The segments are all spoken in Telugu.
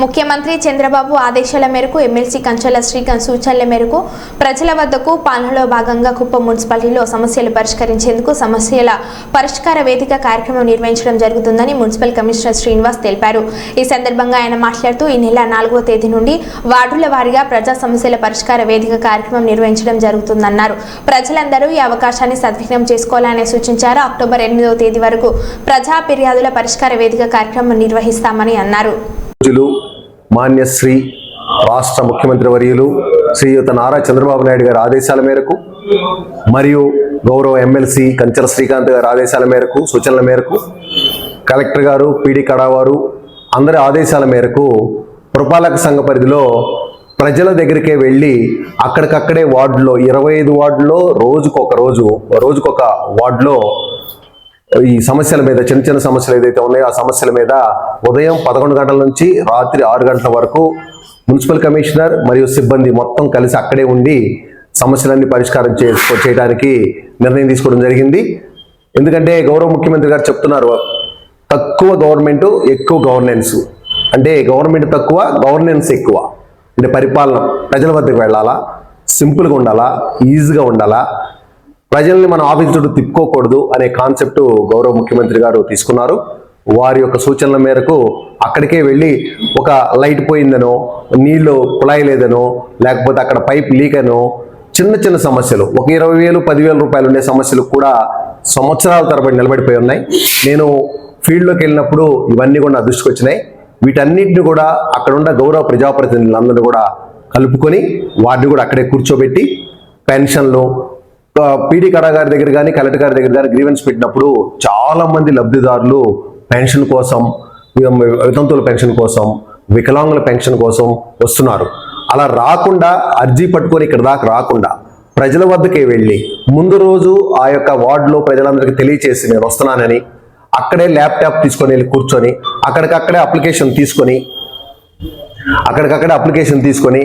ముఖ్యమంత్రి చంద్రబాబు ఆదేశాల మేరకు ఎమ్మెల్సీ కంచెల శ్రీకాంత్ సూచనల మేరకు ప్రజల వద్దకు పాలనలో భాగంగా కుప్పం మున్సిపాలిటీలో సమస్యలు పరిష్కరించేందుకు సమస్యల పరిష్కార వేదిక కార్యక్రమం నిర్వహించడం జరుగుతుందని మున్సిపల్ కమిషనర్ శ్రీనివాస్ తెలిపారు. ఈ సందర్భంగా ఆయన మాట్లాడుతూ ఈ నెల నాలుగో తేదీ నుండి వార్డుల వారీగా ప్రజా సమస్యల పరిష్కార వేదిక కార్యక్రమం నిర్వహించడం జరుగుతుందన్నారు. ప్రజలందరూ ఈ అవకాశాన్ని సద్వినియోగం చేసుకోవాలని సూచించారు. అక్టోబర్ ఎనిమిదవ తేదీ వరకు ప్రజా ఫిర్యాదుల పరిష్కార వేదిక కార్యక్రమం నిర్వహిస్తామని అన్నారు. మాన్యశ్రీ రాష్ట్ర ముఖ్యమంత్రి వర్యులు శ్రీయుత నారా చంద్రబాబు నాయుడు గారి ఆదేశాల మేరకు మరియు గౌరవ ఎమ్మెల్సీ కంచెల శ్రీకాంత్ గారి ఆదేశాల మేరకు సూచనల మేరకు కలెక్టర్ గారు పీడీ కడావారు అందరి ఆదేశాల మేరకు పురపాలక సంఘ పరిధిలో ప్రజల దగ్గరికే వెళ్ళి అక్కడికక్కడే వార్డులో ఇరవై ఐదు వార్డులో రోజుకొక రోజు రోజుకొక వార్డులో ఈ సమస్యల మీద చిన్న చిన్న సమస్యలు ఏదైతే ఉన్నాయో ఆ సమస్యల మీద ఉదయం పదకొండు గంటల నుంచి రాత్రి ఆరు గంటల వరకు మున్సిపల్ కమిషనర్ మరియు సిబ్బంది మొత్తం కలిసి అక్కడే ఉండి సమస్యలన్నీ పరిష్కారం చేసుకో చేయడానికి నిర్ణయం తీసుకోవడం జరిగింది. ఎందుకంటే గౌరవ ముఖ్యమంత్రి గారు చెప్తున్నారు తక్కువ గవర్నమెంట్ ఎక్కువ గవర్నెన్స్. అంటే గవర్నమెంట్ తక్కువ గవర్నెన్స్ ఎక్కువ. అంటే పరిపాలన ప్రజల వద్దకు వెళ్ళాలా సింపుల్గా ఉండాలా ఈజీగా ఉండాలా ప్రజల్ని మన ఆఫీస్ చుట్టూ తిప్పుకోకూడదు అనే కాన్సెప్ట్ గౌరవ ముఖ్యమంత్రి గారు తీసుకున్నారు. వారి యొక్క సూచనల మేరకు అక్కడికే వెళ్ళి ఒక లైట్ పోయిందనో నీళ్ళు కుళాయి లేదనో లేకపోతే అక్కడ పైప్ లీక్ అనో చిన్న చిన్న సమస్యలు ఒక ఇరవై వేలు పదివేల రూపాయలు ఉండే సమస్యలు కూడా సంవత్సరాల తరబడి నిలబడిపోయి ఉన్నాయి. నేను ఫీల్డ్లోకి వెళ్ళినప్పుడు ఇవన్నీ కూడా నా దృష్టికి వచ్చినాయి. వీటన్నిటిని కూడా అక్కడున్న గౌరవ ప్రజాప్రతినిధులందరూ కూడా కలుపుకొని వాటిని కూడా అక్కడే కూర్చోబెట్టి పెన్షన్లు పీడీ కడా గారి దగ్గర కానీ కలెక్టర్ గారి దగ్గర కానీ గ్రీవెన్స్ పెట్టినప్పుడు చాలా మంది లబ్ధిదారులు పెన్షన్ కోసం వితంతుల పెన్షన్ కోసం వికలాంగుల పెన్షన్ కోసం వస్తున్నారు. అలా రాకుండా అర్జీ పట్టుకొని ఇక్కడ దాకా రాకుండా ప్రజల వద్దకే వెళ్ళి ముందు రోజు ఆ యొక్క వార్డులో ప్రజలందరికీ తెలియచేసి నేను వస్తున్నానని అక్కడే ల్యాప్టాప్ తీసుకొని వెళ్ళి కూర్చొని అక్కడికక్కడే అప్లికేషన్ తీసుకొని అక్కడికక్కడే అప్లికేషన్ తీసుకొని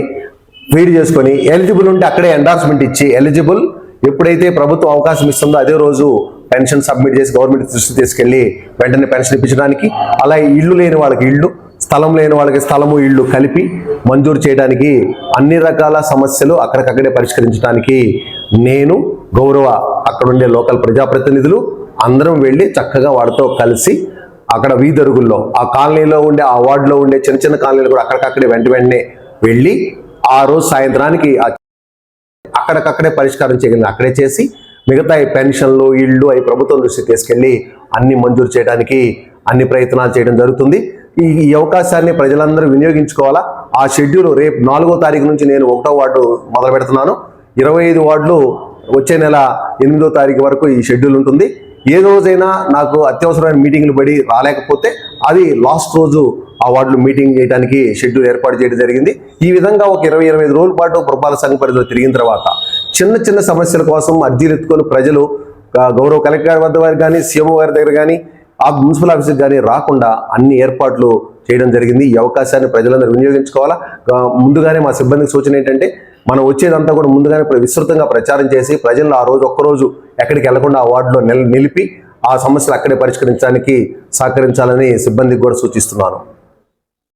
ఫీడ్ చేసుకొని ఎలిజిబుల్ ఉంటే అక్కడే ఎండార్స్మెంట్ ఇచ్చి ఎలిజిబుల్ ఎప్పుడైతే ప్రభుత్వం అవకాశం ఇస్తుందో అదే రోజు పెన్షన్ సబ్మిట్ చేసి గవర్నమెంట్ దృష్టి తీసుకెళ్ళి వెంటనే పెన్షన్ ఇప్పించడానికి అలా ఇల్లు లేని వాళ్ళకి ఇల్లు స్థలం లేని వాళ్ళకి స్థలము ఇల్లు కలిపి మంజూరు చేయడానికి అన్ని రకాల సమస్యలు అక్కడికక్కడే పరిష్కరించడానికి నేను గౌరవ అక్కడ ఉండే లోకల్ ప్రజాప్రతినిధులు అందరం వెళ్ళి చక్కగా వాడితో కలిసి అక్కడ వీధరుగుల్లో ఆ కాలనీలో ఉండే ఆ వార్డులో ఉండే చిన్న చిన్న కాలనీలు కూడా అక్కడికక్కడే వెంట వెంటనే వెళ్ళి ఆ రోజు సాయంత్రానికి అక్కడికక్కడే పరిష్కారం చేయగలిగింది అక్కడే చేసి మిగతా ఈ పెన్షన్లు ఇళ్ళు అవి ప్రభుత్వం దృష్టికి తీసుకెళ్ళి అన్ని మంజూరు చేయడానికి అన్ని ప్రయత్నాలు చేయడం జరుగుతుంది. ఈ ఈ అవకాశాన్ని ప్రజలందరూ వినియోగించుకోవాలా? ఆ షెడ్యూల్ రేపు నాలుగో తారీఖు నుంచి నేను ఒకటో వార్డు మొదలు పెడుతున్నాను ఇరవై ఐదు వార్డులు వచ్చే నెల ఎనిమిదో తారీఖు వరకు ఈ షెడ్యూల్ ఉంటుంది. ఏ రోజైనా నాకు అత్యవసరమైన మీటింగ్లు పడి రాలేకపోతే అది లాస్ట్ రోజు ఆ వార్డులో మీటింగ్ చేయడానికి షెడ్యూల్ ఏర్పాటు చేయడం జరిగింది. ఈ విధంగా ఒక ఇరవై ఇరవై ఐదు రోజుల పాటు పురపాలక సంఘ పరిధిలో తిరిగిన తర్వాత చిన్న చిన్న సమస్యల కోసం అర్జీలు ఎత్తుకొని ప్రజలు గౌరవ కలెక్టర్ వద్ద వారు కానీ సీఎం గారి దగ్గర కానీ ఆ మున్సిపల్ ఆఫీస్కి కానీ రాకుండా అన్ని ఏర్పాట్లు చేయడం జరిగింది. ఈ అవకాశాన్ని ప్రజలందరూ వినియోగించుకోవాలా? ముందుగానే మా సిబ్బందికి సూచన ఏంటంటే మనం వచ్చేదంతా కూడా ముందుగానే విస్తృతంగా ప్రచారం చేసి ప్రజలను ఆ రోజు ఒక్కరోజు ఎక్కడికి వెళ్ళకుండా ఆ వార్డులో నిల నిలిపి ఆ సమస్యలు అక్కడే పరిష్కరించడానికి సహకరించాలని సిబ్బందికి కూడా సూచిస్తున్నాను.